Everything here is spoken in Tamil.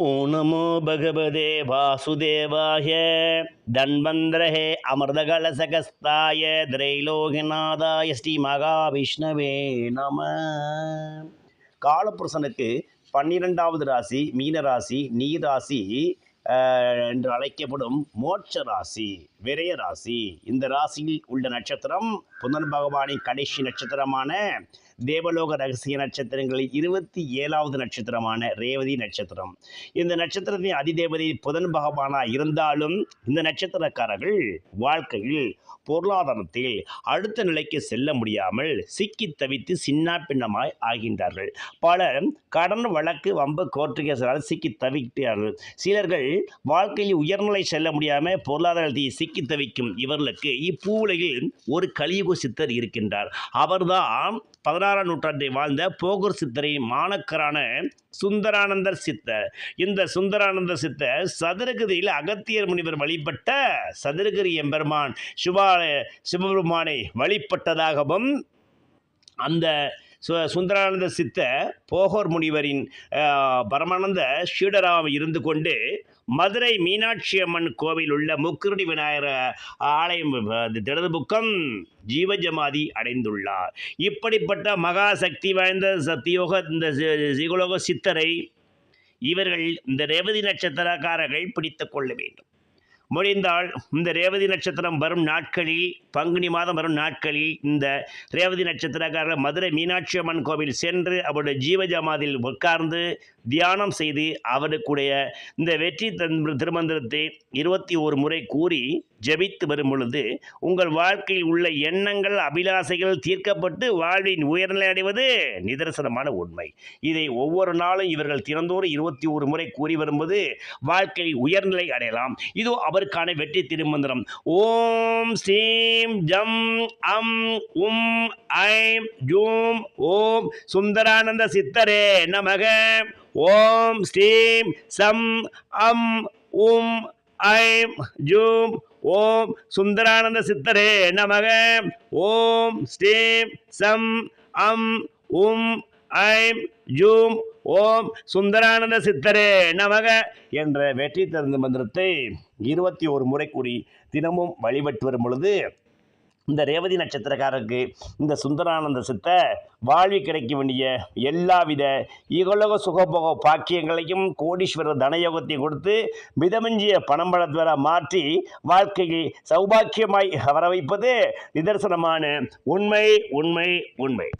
ஓ நமோ பகவதே வாசுதேவாய தன்வந்திரஹே அமிர்தகலசகஸ்தாய திரைலோகநாதாய ஸ்ரீ மகாவிஷ்ணவே நம காலபுருஷனுக்கு பன்னிரெண்டாவது ராசி மீன ராசி நீர் என்று அழைக்கப்படும் மோட்ச ராசி விரய ராசி. இந்த ராசியில் உள்ள நட்சத்திரம் புதன் பகவானின் கடைசி நட்சத்திரமான தேவலோக ரகசிய நட்சத்திரங்களில் இருபத்தி ஏழாவது நட்சத்திரமான ரேவதி நட்சத்திரம். இந்த நட்சத்திரத்தின் அதிதேவதை புதன் பகவானா இருந்தாலும் இந்த நட்சத்திரக்காரர்கள் வாழ்க்கையில் பொருளாதாரத்தில் அடுத்த நிலைக்கு செல்ல முடியாமல் சிக்கி தவித்து சின்ன பின்னமாய் ஆகின்றார்கள். பலர் கடன் வழக்கு வம்பு கோர்ட்டு கேஸால் சிக்கி தவிக்கிறார்கள். சிலர்கள் வாழ்க்கையில் உயர்நிலை செல்ல முடியாமல் பொருளாதாரத்தை சிக்கி தவிக்கும் இவர்களுக்கு இப்பூவுலகில் ஒரு கலியுக சித்தர் இருக்கின்றார். அவர்தான் பதினாறாம் நூற்றாண்டை வாழ்ந்த போகர் சித்தரின் மாணக்கரான சுந்தரானந்தர் சித்தர். இந்த சுந்தரானந்த சித்தர் சதுரகிரியில் அகத்தியர் முனிவர் வழிபட்ட சதுரகிரி எம்பெருமான் சிவா சிவபெருமானை வழிபட்டதாகவும் அந்த சுந்தரானந்த சித்த போகோர் முனிவரின் பரமானந்த ஷீடராக இருந்து கொண்டு மதுரை மீனாட்சி அம்மன் கோவில் உள்ள முக்குருடி விநாயகர் ஆலயம் அது திடதுபுக்கம் ஜீவஜமாதி அடைந்துள்ளார். இப்படிப்பட்ட மகா சக்தி வாய்ந்த சத்தியோக இந்த சிகுலோக சித்தரை இவர்கள் இந்த ரேவதி நட்சத்திரக்காரர்கள் பிடித்து கொள்ள வேண்டும். முடிந்தால் இந்த ரேவதி நட்சத்திரம் வரும் நாட்களில் பங்குனி மாதம் வரும் நாட்களில் இந்த ரேவதி நட்சத்திரக்காரர் மதுரை மீனாட்சி அம்மன் கோவில் சென்று அவருடைய ஜீவஜமாதில் உட்கார்ந்து தியானம் செய்து அவருக்குடைய இந்த வெற்றி திருமந்திரத்தை இருபத்தி ஒரு முறை கூறி ஜெபித்து வரும் பொழுது உங்கள் வாழ்க்கையில் உள்ள எண்ணங்கள் அபிலாசைகள் தீர்க்கப்பட்டு வாழ்வின் உயர்நிலை அடைவது நிதர்சனமான உண்மை. இதை ஒவ்வொரு நாளும் இவர்கள் தினந்தோறும் இருபத்தி ஒரு முறை கூறி வரும்போது வாழ்க்கையில் உயர்நிலை அடையலாம். இதோ அவருக்கான வெற்றி திருமந்திரம். ஓம் ஸ்ரீம் ஜம் அம் உம் ஐம் ஜூம் ஓம் சுந்தரானந்த சித்தரே நமக. ஓம் ஸ்ரீம் சம் அம் உம் ஐம் ஜூம் ஓம் சுந்தரானந்த சித்தரே நமக. ஓம் ஸ்ரீம் சம் அம் உம் ஐம் ஜூம். ஓம் சுந்தரானந்த சித்தரே நமக என்ற வெற்றி தந்த மந்திரத்தை இருபத்தி ஒரு முறை கூறி தினமும் வழிபட்டு வரும் பொழுது இந்த ரேவதி நட்சத்திரக்காரருக்கு இந்த சுந்தரானந்த சித்த வாழ்வில் கிடைக்க வேண்டிய எல்லாவித இகலோக சுகபோக பாக்கியங்களையும் கோடீஸ்வரர் தனயோகத்தையும் கொடுத்து மிதமிஞ்சிய பணம் மாற்றி வாழ்க்கையை சௌபாக்கியமாய் வர வைப்பது நிதர்சனமான உண்மை உண்மை உண்மை.